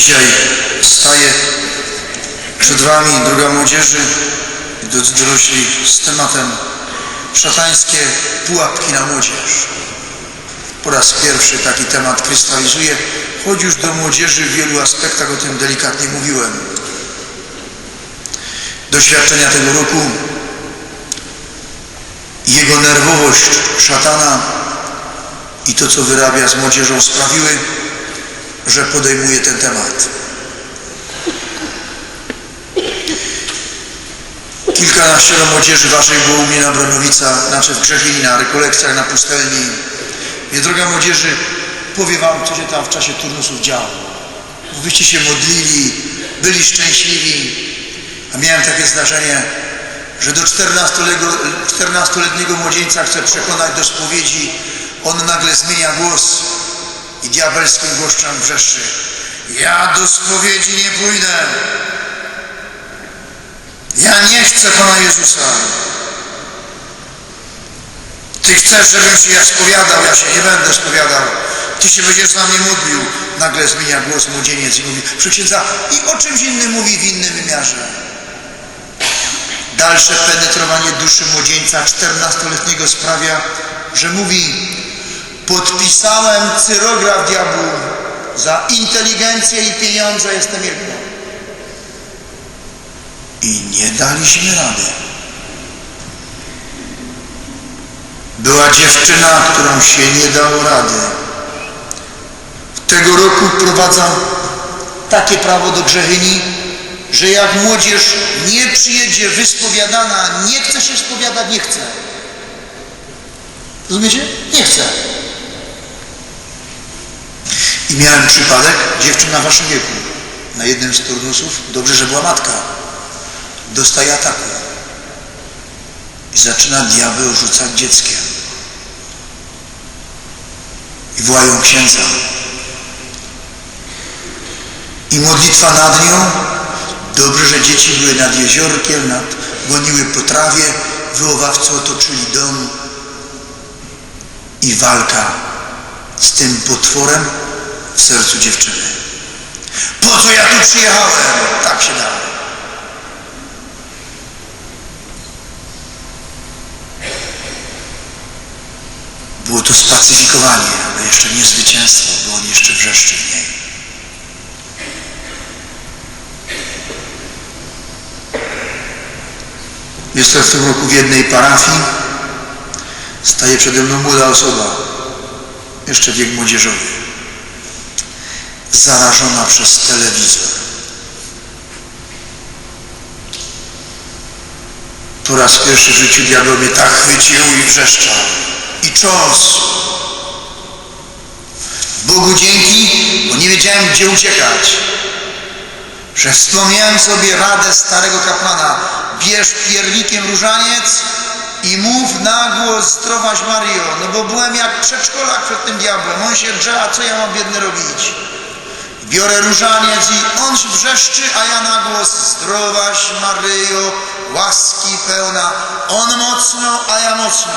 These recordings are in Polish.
Dzisiaj staję przed Wami, droga młodzieży i drodzy dorośli, z tematem szatańskie pułapki na młodzież. Po raz pierwszy taki temat krystalizuje, choć już do młodzieży w wielu aspektach o tym delikatnie mówiłem. Doświadczenia tego roku jego nerwowość szatana i to, co wyrabia z młodzieżą sprawiły, że podejmuję ten temat. Kilkanaścioro młodzieży waszej było u mnie na Bronowica, znaczy w Grzechini, na rekolekcjach, na pustelni. Mnie, droga młodzieży, powiem wam, co się tam w czasie turnusów działo. Wyście się modlili, byli szczęśliwi, a miałem takie zdarzenie, że do 14-letniego młodzieńca chcę przekonać do spowiedzi, on nagle zmienia głos i diabelskim głoszczem wrzeszczy. Ja do spowiedzi nie pójdę. Ja nie chcę Pana Jezusa. Ty chcesz, żebym się ja spowiadał, ja się nie będę spowiadał. Ty się będziesz na mnie modlił. Nagle zmienia głos młodzieniec i mówi, przyksiędza, i o czymś innym mówi w innym wymiarze. Dalsze penetrowanie duszy młodzieńca 14-letniego sprawia, że mówi, podpisałem cyrograf diabłu, za inteligencję i pieniądze jestem jedno. I nie daliśmy rady. Była dziewczyna, którą się nie dało rady. Tego roku wprowadzam takie prawo do Grzechyni, że jak młodzież nie przyjedzie wyspowiadana, nie chce się spowiadać, nie chce. Rozumiecie? Nie chce. I miałem przypadek, dziewczyna waszym wieku, na jednym z turnusów, dobrze, że była matka, dostaje ataku i zaczyna diabeł rzucać dzieckiem. I wołają księdza. I modlitwa nad nią, dobrze, że dzieci były nad jeziorkiem, nad, goniły po trawie, wychowawcy otoczyli dom i walka z tym potworem w sercu dziewczyny. Po co ja tu przyjechałem? Tak się dało. Było to spacyfikowanie, ale jeszcze nie zwycięstwo, bo on jeszcze wrzeszczy w niej. Jestem w tym roku w jednej parafii. Staje przede mną młoda osoba, jeszcze wiek młodzieżowy zarażona przez telewizor. Po raz pierwszy w życiu diabeł mnie tak chwycił i wrzeszczał. I cząs. Bogu dzięki, bo nie wiedziałem gdzie uciekać. Że wspomniałem sobie radę starego kapłana. Bierz piernikiem różaniec i mów na głos zdrowaś Mario. No bo byłem jak przedszkolak przed tym diabłem. On się drze, a co ja mam biedny robić? Biorę różaniec i on wrzeszczy, a ja na głos zdrowaś Maryjo, łaski pełna. On mocno, a ja mocno.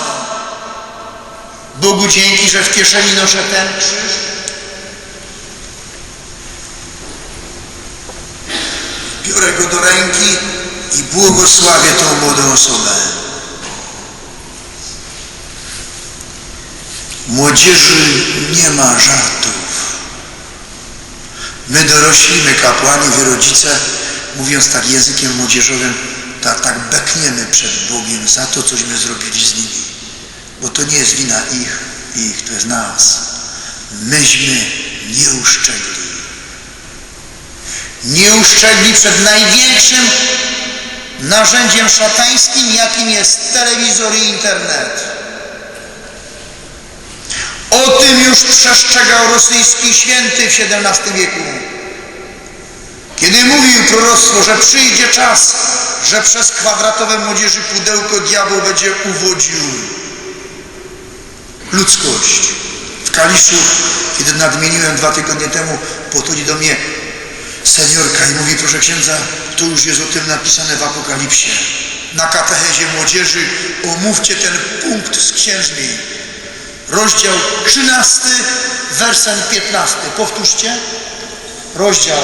Bogu dzięki, że w kieszeni noszę ten krzyż. Biorę go do ręki i błogosławię tą młodą osobę. Młodzieży nie ma żartów. My dorośli, my kapłani, wy rodzice, mówiąc tak językiem młodzieżowym, tak, tak bekniemy przed Bogiem za to, cośmy zrobili z nimi. Bo to nie jest wina ich, ich, to jest nas. Myśmy nie uszczegli. Nie uszczegli przed największym narzędziem szatańskim, jakim jest telewizor i internet. O tym już przestrzegał rosyjski święty w XVII wieku. Kiedy mówił proroctwo, że przyjdzie czas, że przez kwadratowe młodzieży pudełko diabeł będzie uwodził ludzkość. W Kaliszu, kiedy nadmieniłem dwa tygodnie temu, podchodzi do mnie seniorka i mówi, proszę księdza, to już jest o tym napisane w Apokalipsie. Na katechezie młodzieży omówcie ten punkt z księżmi rozdział 13, werset 15. Powtórzcie. rozdział.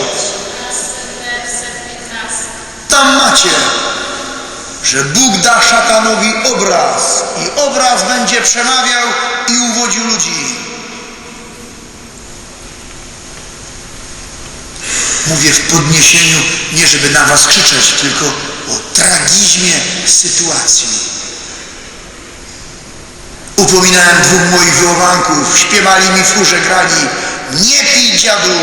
Tam macie, że Bóg da szatanowi obraz i obraz będzie przemawiał i uwodził ludzi. Mówię w podniesieniu, nie żeby na was krzyczeć, tylko o tragizmie sytuacji. Upominałem dwóch moich wychowanków, śpiewali mi w chórze, grali. Nie pij dziadu,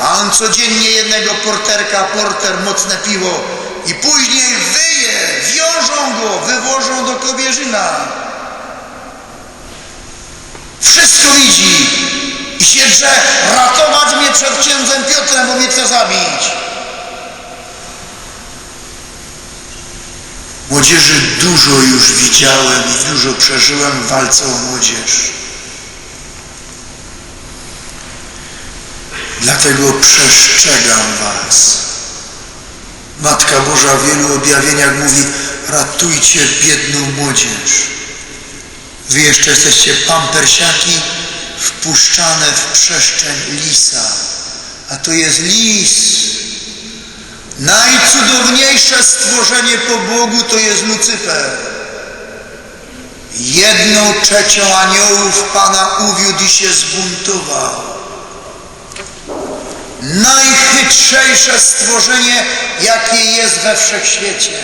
a on codziennie jednego porterka, porter, mocne piwo i później wyje, wiążą go, wywożą do Kobierzyna. Wszystko widzi i się ratować mnie przed księdzem Piotrem, bo mnie chce zabić. Młodzieży dużo już widziałem i dużo przeżyłem w walce o młodzież. Dlatego przestrzegam was. Matka Boża w wielu objawieniach mówi ratujcie biedną młodzież. Wy jeszcze jesteście pampersiaki wpuszczane w przestrzeń lisa. A to jest lis. Najcudowniejsze stworzenie po Bogu to jest Lucyfer. Jedną trzecią aniołów Pana uwiódł i się zbuntował. Najchytrzejsze stworzenie, jakie jest we wszechświecie.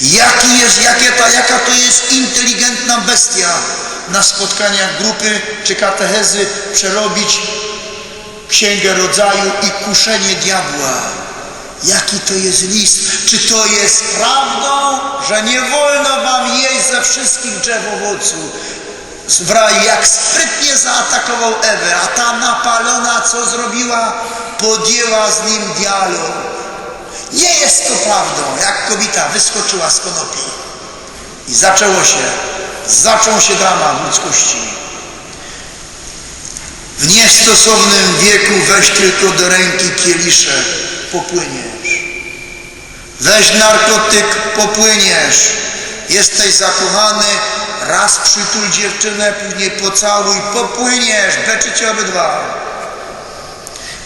Jaki jest, jakie ta, jaka to jest inteligentna bestia na spotkaniach grupy czy katechezy przerobić księgę rodzaju i kuszenie diabła. Jaki to jest list? Czy to jest prawdą, że nie wolno wam jeść ze wszystkich drzew owocu? W raju, jak sprytnie zaatakował Ewę, a ta napalona co zrobiła? Podjęła z nim dialog. Nie jest to prawdą, jak kobieta wyskoczyła z konopi. I zaczęło się, zaczął się dramat ludzkości. W niestosownym wieku weź tylko do ręki kieliszek, popłyniesz. Weź narkotyk, popłyniesz. Jesteś zakochany, raz przytul dziewczynę, później pocałuj, popłyniesz, beczycie obydwa.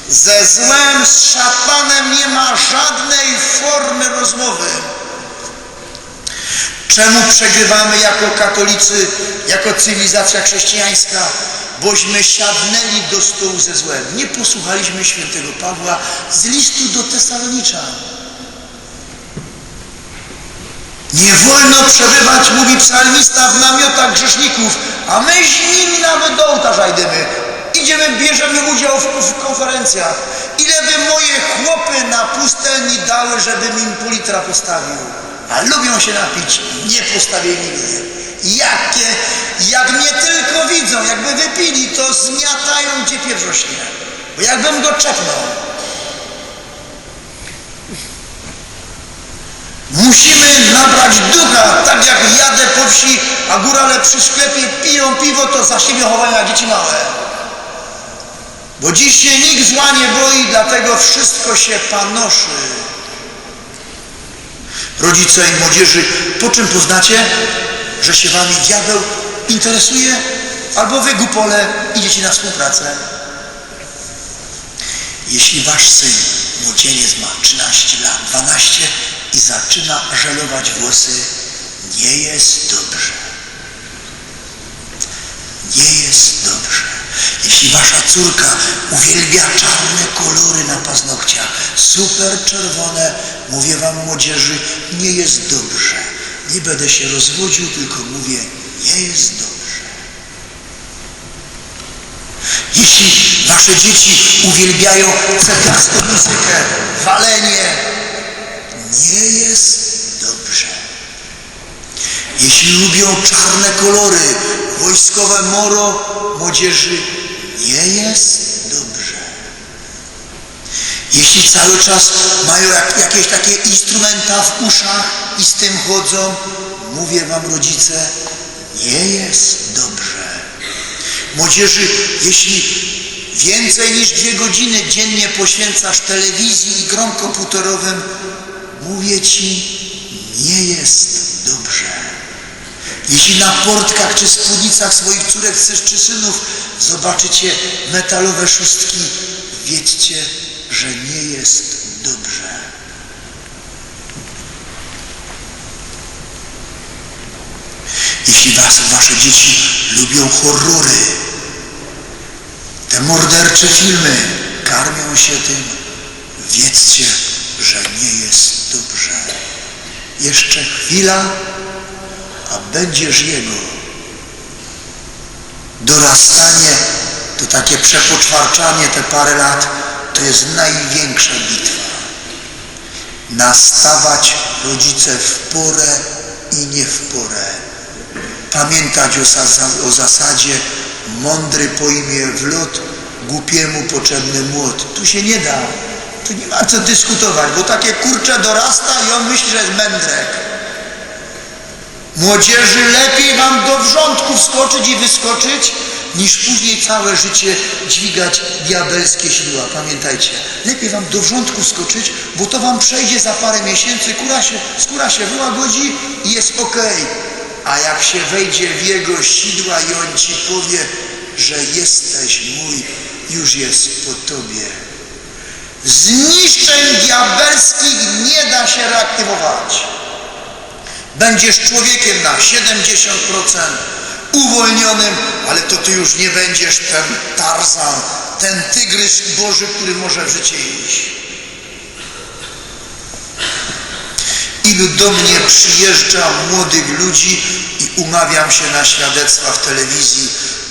Ze złem, z szatanem nie ma żadnej formy rozmowy. Czemu przegrywamy jako katolicy, jako cywilizacja chrześcijańska? Bośmy siadnęli do stołu ze złem. Nie posłuchaliśmy świętego Pawła z listu do Tesalonicza. Nie wolno przebywać, mówi psalmista, w namiotach grzeszników, a my z nimi nawet do ołtarza idziemy. Idziemy, bierzemy udział w, w konferencjach. Ile by moje chłopy na pustelni dały, żebym im pół litra postawił? A lubią się napić, nie postawili nigdy. Jakie, jak mnie tylko widzą, jakby wypili, to zmiatają, gdzie pieprz rośnie. Bo jakbym go czepnął. Musimy nabrać ducha, tak jak jadę po wsi, a górale przy sklepie piją piwo, to za siebie chowają dzieci małe. Bo dziś się nikt zła nie boi, dlatego wszystko się panoszy. Rodzice i młodzieży, po czym poznacie, że się wami diabeł interesuje? Albo wy, głupole, idziecie na współpracę. Jeśli wasz syn, młodzieniec ma 13 lat, 12 i zaczyna żelować włosy, nie jest dobrze. Nie jest dobrze. Jeśli wasza córka uwielbia czarne kolory na paznokciach, super czerwone, mówię wam młodzieży, nie jest dobrze. Nie będę się rozwodził, tylko mówię, nie jest dobrze. Jeśli wasze dzieci uwielbiają ceklarską muzykę, walenie, nie jest dobrze. Jeśli lubią czarne kolory, wojskowe moro młodzieży, nie jest dobrze. Jeśli cały czas mają jak, jakieś takie instrumenta w uszach i z tym chodzą, mówię wam rodzice, nie jest dobrze. Młodzieży, jeśli więcej niż dwie godziny dziennie poświęcasz telewizji i grom komputerowym, mówię ci, nie jest dobrze. Jeśli na portkach czy spódnicach swoich córek czy synów zobaczycie metalowe szóstki, wiedzcie, że nie jest dobrze. Jeśli was, wasze dzieci lubią horrory, te mordercze filmy, karmią się tym, wiedzcie, że nie jest dobrze. Jeszcze chwila, a będziesz Jego. Dorastanie to takie przepoczwarczanie te parę lat, to jest największa bitwa. Nastawać rodzice w porę i nie w porę. Pamiętać o, o zasadzie mądry pojmie w lot, głupiemu potrzebny młot. Tu się nie da. Tu nie ma co dyskutować, bo takie kurcze dorasta i on myśli, że jest mędrek. Młodzieży lepiej wam do wrzątku wskoczyć i wyskoczyć, niż później całe życie dźwigać diabelskie sidła. Pamiętajcie, lepiej wam do wrzątku wskoczyć, bo to wam przejdzie za parę miesięcy, skóra się, skóra się wyłagodzi i jest ok. A jak się wejdzie w jego sidła i on ci powie, że jesteś mój, już jest po tobie. Zniszczeń diabelskich nie da się reaktywować. Będziesz człowiekiem na 70%, uwolnionym, ale to ty już nie będziesz ten Tarzan, ten tygrys Boży, który może w życie iść. Ilu do mnie przyjeżdża młodych ludzi i umawiam się na świadectwa w telewizji,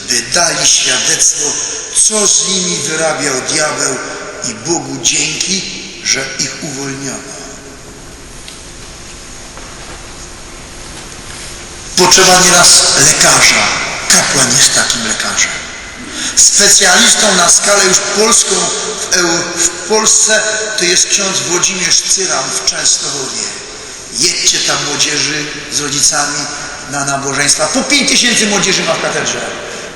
by dali świadectwo, co z nimi wyrabiał diabeł i Bogu dzięki, że ich uwolniono. Potrzeba nieraz lekarza. Kapłan jest takim lekarzem. Specjalistą na skalę już polską w, w Polsce to jest ksiądz Włodzimierz Cyran w Częstochowie. Jedźcie tam młodzieży z rodzicami na nabożeństwa. Po pięć tysięcy młodzieży ma w katedrze.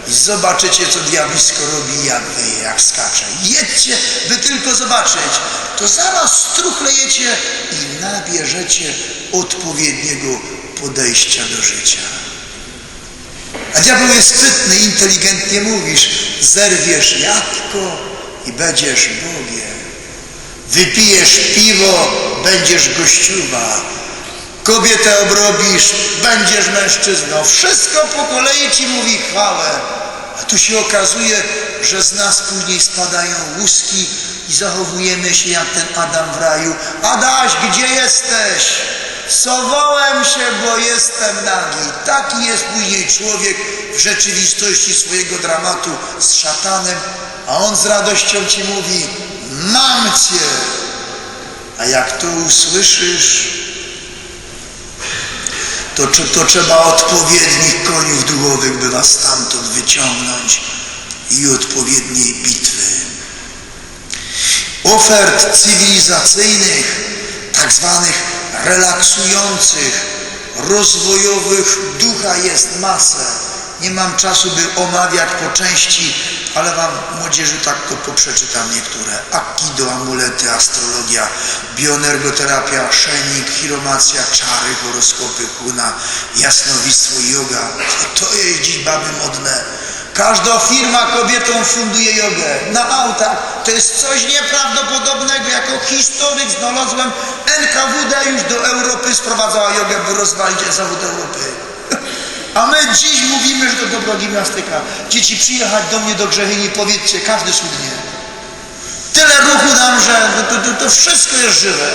I zobaczycie, co diablisko robi, jak wyje, jak skacze. Jedźcie, by tylko zobaczyć. To zaraz struchlejecie i nabierzecie odpowiedniego podejścia do życia. A diabeł jest sprytny, inteligentnie mówisz, zerwiesz jabłko i będziesz Bogiem. Wypijesz piwo, będziesz gościuwa. Kobietę obrobisz, będziesz mężczyzną. Wszystko po kolei ci mówi chwałę. A tu się okazuje, że z nas później spadają łuski i zachowujemy się jak ten Adam w raju. Adaś, gdzie jesteś? Sowołem się, bo jestem nagi. Taki jest później człowiek w rzeczywistości swojego dramatu z szatanem, a on z radością ci mówi, mam cię. A jak to usłyszysz, to, to trzeba odpowiednich koniów duchowych, by was stamtąd wyciągnąć i odpowiedniej bitwy. Ofert cywilizacyjnych, tak zwanych relaksujących, rozwojowych ducha jest masę. Nie mam czasu, by omawiać po części, ale wam młodzieży tak to poprzeczytam niektóre. Akido, amulety, astrologia, bioenergoterapia, szenik, chiromacja, czary, horoskopy, kuna, jasnowictwo, yoga. To jest dziś baby modne Każda firma kobietom funduje jogę na autach. To jest coś nieprawdopodobnego. Jako historyk znalazłem NKWD już do Europy sprowadzała jogę, by rozwalić zawód Europy. A my dziś mówimy, że to dobra gimnastyka. Dzieci przyjechać do mnie do Grzechyni, powiedzcie, każdy sługnie. Tyle ruchu dam, że to, to, to wszystko jest żywe.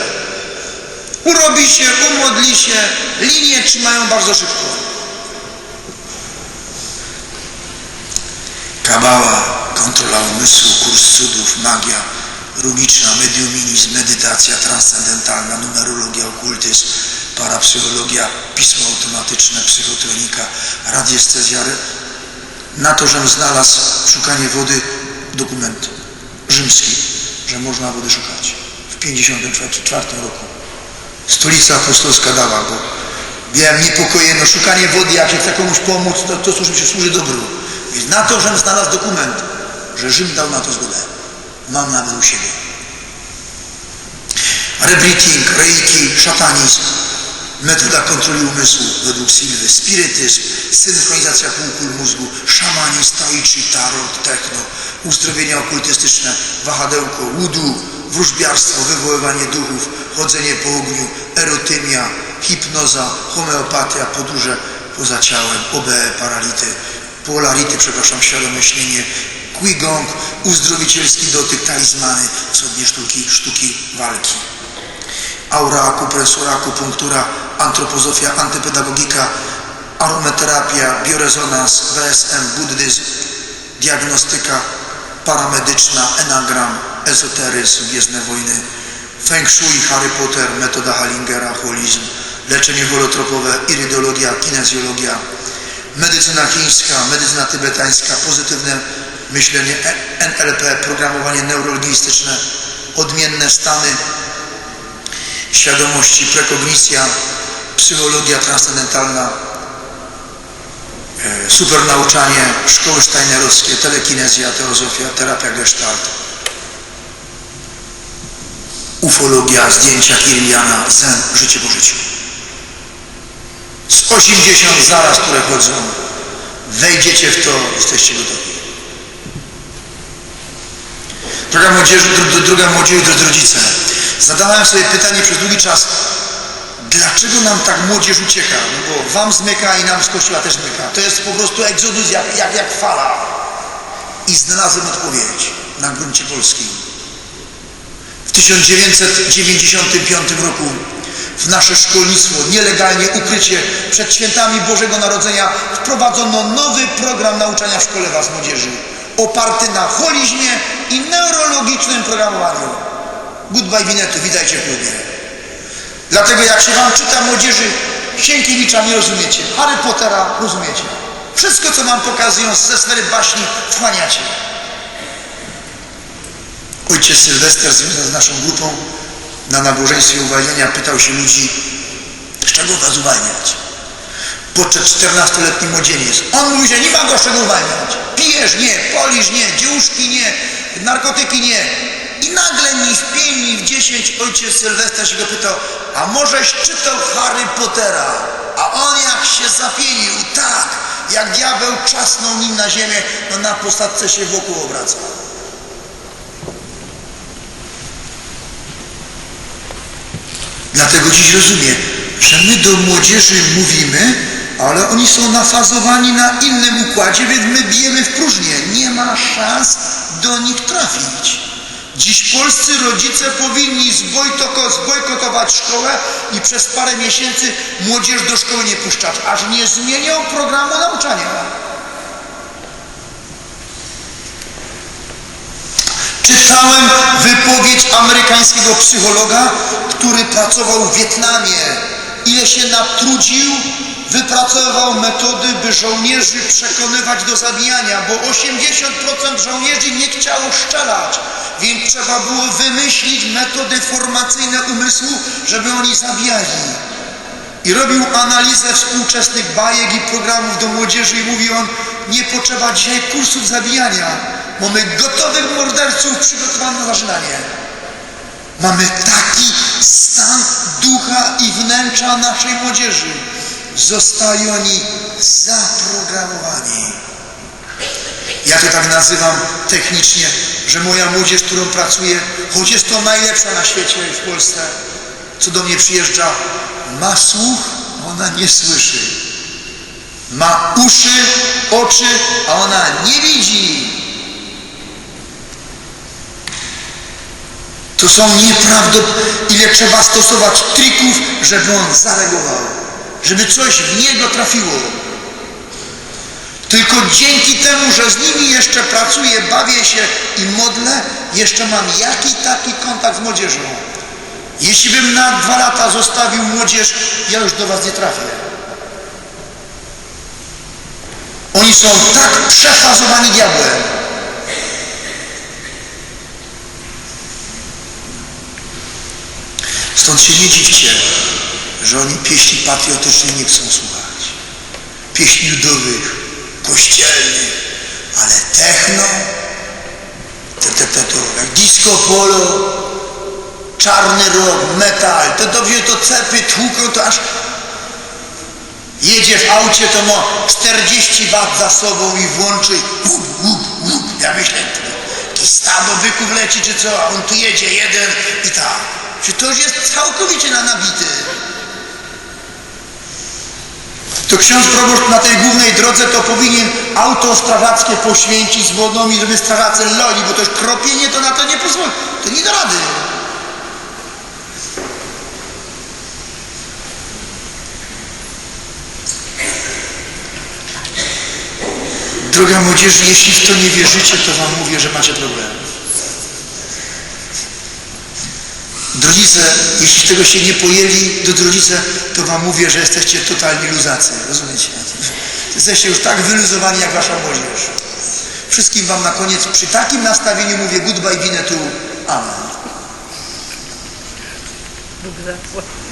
Urobi się, umodli się, linie trzymają bardzo szybko. Kabała, kontrola umysłu, kurs cudów, magia, rumiczna, mediuminizm, medytacja transcendentalna, numerologia, okultyzm, parapsychologia, pismo automatyczne, psychotronika, radiestezja. Na to, żem znalazł szukanie wody, dokument rzymski, że można wody szukać w 54 roku. Stolica apostolska dała, bo miałem niepokoje, no szukanie wody, jak chce komuś pomóc, to, to służy, służy dobru. Więc na to, żem znalazł dokument, że Rzym dał na to zgodę. Mam nawet u siebie. Rebreathing, reiki, szatanizm. metoda kontroli umysłu według Silwy, spirytyzm, synchronizacja półkul mózgu, szamanizm, tai tarot, techno, uzdrowienia okultystyczne, wahadełko, wudu, wróżbiarstwo, wywoływanie duchów, chodzenie po ogniu, erotymia, hipnoza, homeopatia, podróże poza ciałem, OBE, parality, polarity, przepraszam, świadome śnienie, Qigong, uzdrowicielski dotyk, talizmany, wschodnie sztuki, sztuki walki. Aura, akupresura, akupunktura, antropozofia, antypedagogika, aromaterapia, biorezonans, WSM, buddyzm, diagnostyka paramedyczna, enagram, ezoteryzm, gwiezdne wojny, feng shui, Harry Potter, metoda Hallingera, holizm, leczenie holotropowe, irydologia, kinezjologia, medycyna chińska, medycyna tybetańska, pozytywne myślenie NLP, programowanie neurolingwistyczne, odmienne stany świadomości, prekognicja, psychologia transcendentalna, e, supernauczanie, szkoły steinerowskie, telekinezja, teozofia, terapia gestalt, ufologia, zdjęcia Kiriliana, zen, życie po życiu. Z 80 zaraz, które chodzą, wejdziecie w to, jesteście gotowi. Droga młodzież, młodzież, drodzy rodzice, zadawałem sobie pytanie przez długi czas, dlaczego nam tak młodzież ucieka? No bo wam zmyka i nam z kościoła też zmyka. To jest po prostu egzodus jak, jak, jak fala. I znalazłem odpowiedź na gruncie polskim. W 1995 roku w nasze szkolnictwo nielegalnie, ukrycie przed świętami Bożego Narodzenia wprowadzono nowy program nauczania w szkole was młodzieży oparty na holizmie i neurologicznym programowaniu. Goodbye Winetu, witajcie w klubie. Dlatego jak się wam czyta młodzieży Sienkiewicza nie rozumiecie, Harry Pottera rozumiecie. Wszystko co wam pokazują ze sfery baśni wchłaniacie. Ojciec Sylwester z naszą grupą na nabożeństwie uwalniania pytał się ludzi, z czego was uwalniać? Podczas 14-letni młodzieniec. On mówi, że nie ma go czego uwalniać. Pijesz? Nie. Polisz? Nie. Dziełuszki? Nie. Narkotyki? Nie. I nagle ni w pięć, ni w dziesięć ojciec Sylwester się go pytał, a możeś czytał Harry Pottera? A on jak się zapienił, tak, jak diabeł czasnął nim na ziemię, no na posadce się wokół obraca. Dlatego dziś rozumiem, że my do młodzieży mówimy, ale oni są nafazowani na innym układzie, więc my bijemy w próżnię. Nie ma szans do nich trafić. Dziś polscy rodzice powinni zbojkotować szkołę i przez parę miesięcy młodzież do szkoły nie puszczać, aż nie zmienią programu nauczania. Czytałem wypowiedź amerykańskiego psychologa, który pracował w Wietnamie. Ile się natrudził, wypracował metody, by żołnierzy przekonywać do zabijania, bo 80% żołnierzy nie chciało szczelać, więc trzeba było wymyślić metody formacyjne umysłu, żeby oni zabijali. I robił analizę współczesnych bajek i programów do młodzieży i mówi on, nie potrzeba dzisiaj kursów zabijania. Mamy gotowych morderców przygotowanych na zaczynanie. Mamy taki stan ducha i wnętrza naszej młodzieży. Zostali oni zaprogramowani. Ja to tak nazywam technicznie, że moja młodzież, którą pracuję, choć jest to najlepsza na świecie w Polsce, co do mnie przyjeżdża, ma słuch, ona nie słyszy. Ma uszy, oczy, a ona nie widzi. To są nieprawdopodobne, ile trzeba stosować trików, żeby on zareagował, żeby coś w niego trafiło. Tylko dzięki temu, że z nimi jeszcze pracuję, bawię się i modlę, jeszcze mam jaki taki kontakt z młodzieżą. Jeśli bym na dwa lata zostawił młodzież, ja już do was nie trafię. Oni są tak przefazowani diabłem. Stąd się nie dziwcie, że oni pieśni patriotycznych nie chcą słuchać. Pieśni ludowych, kościelnych, ale techno, te, te, te, disco polo, czarny rock, metal, to dobrze to cepy tłuką, to aż Jedzie w aucie, to ma 40 wat za sobą i włączy łup, łup, łup. Ja myślę, jakiś stado byków leci czy co, a on tu jedzie jeden i tak. Czy to już jest całkowicie na nabity. To ksiądz proboszcz na tej głównej drodze to powinien auto strażackie poświęcić z wodnymi, żeby strażacy loli, bo to już kropienie to na to nie pozwoli. To nie da rady. Droga młodzieży, jeśli w to nie wierzycie, to wam mówię, że macie problem. Rodzice, jeśli tego się nie pojęli, do rodzice, to wam mówię, że jesteście totalni luzacy. Rozumiecie? Jesteście już tak wyluzowani jak wasza młodzież. Wszystkim wam na koniec przy takim nastawieniu mówię goodbye, winetu, amen. Bóg zapłać.